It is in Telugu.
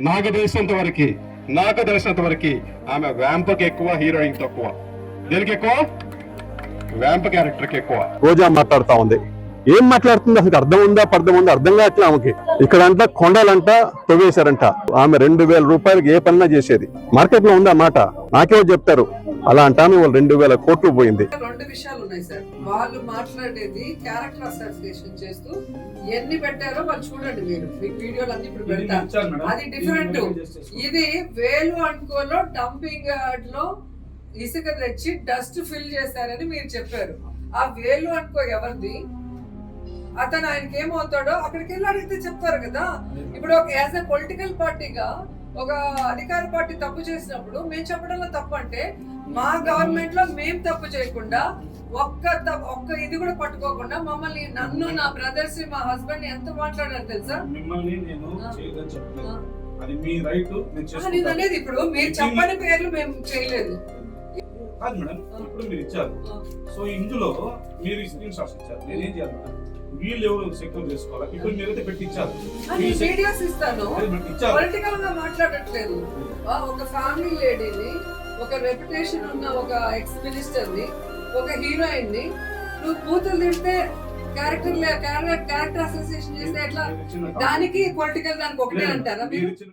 నాకు తెలిసినంత వరకు నాకు తెలిసినంత వరకు ఆమె వ్యాంపకి ఎక్కువ హీరోయిన్ తక్కువ. దేనికి ఎక్కువ? వ్యాంప క్యారెక్టర్కి ఎక్కువ. రోజా మాట్లాడుతా ఉంది. ఏం మాట్లాడుతుంది? అసలు అర్థం ఉందా? పర్థం ఉందా? అర్థం కావట్లే ఆమెకి. ఇక్కడ అంట కొండలంట తవ్వేశారంట. ఆమె రెండు వేల రూపాయలకి ఏ పనినా చేసేది. మార్కెట్లో ఉందా మాట? నాకేమో చెప్తారు. అలా అంటాను వాళ్ళు రెండు వేల కోట్లు పోయింది. రెండు విషయాలు ఉన్నాయి సార్. వాళ్ళు మాట్లాడేది క్యారెక్టర్ అసోసియేషన్ చేస్తూ ఎన్ని పెట్టారో వాళ్ళు చూడండి మీరు. మీకు వీడియోలు అన్ని ఇప్పుడు పెడతారు అది డిఫరెంట్ ఇది వేలు అనుకోలో డంపింగ్ యార్డ్లో ఇసుక తెచ్చి డస్ట్ ఫిల్ చేశారని మీరు చెప్పారు. ఆ వేలు అనుకో ఎవరిది? అతను ఆయనకి ఏమవుతాడో అక్కడికి వెళ్ళి అడిగితే చెప్తారు కదా. ఇప్పుడు ఒక యాజ్ ఎ పొలిటికల్ పార్టీగా ఒక అధికార పార్టీ తప్పు చేసినప్పుడు మేము చెప్పడంలో తప్పు అంటే మా గవర్నమెంట్లో మేము తప్పు చేయకుండా ఒక్క ఒక్క ఇది కూడా పట్టుకోకుండా మమ్మల్ని నన్ను నా బ్రదర్స్ మా హస్బెండ్ ఎంత మాట్లాడారు తెలుసా? మిమ్మల్ని నేను. అది మీ రైట్ నేను అనేది ఇప్పుడు మీరు చెప్పని పేర్లు మేము చేయలేదు. కాదు మేడం ఇప్పుడు మీరు ఇచ్చారు. సో ఇందులో మీరు స్క్రీన్ షాట్స్ ఇచ్చారు. నేనేం చేయాలి మేడం? వీళ్ళు ఎవరు సెక్యూర్ చేసుకోవాలి? ఇప్పుడు మీరైతే పెట్టి ఇచ్చారు. వీడియోస్ ఇస్తాను. పొలిటికల్గా మాట్లాడట్లేదు. ఒక ఫ్యామిలీ లేడీని ఒక రెప్యుటేషన్ ఉన్న ఒక ఎక్స్ మినిస్టర్ని ఒక హీరోయిన్ని నువ్వు కూతురు తింటే క్యారెక్టర్ క్యారెక్టర్ అసోసియేషన్ చేస్తే ఎట్లా? మీరు దానికి పొలిటికల్ దానికి ఒకటే అంటారా మీరు మీరు?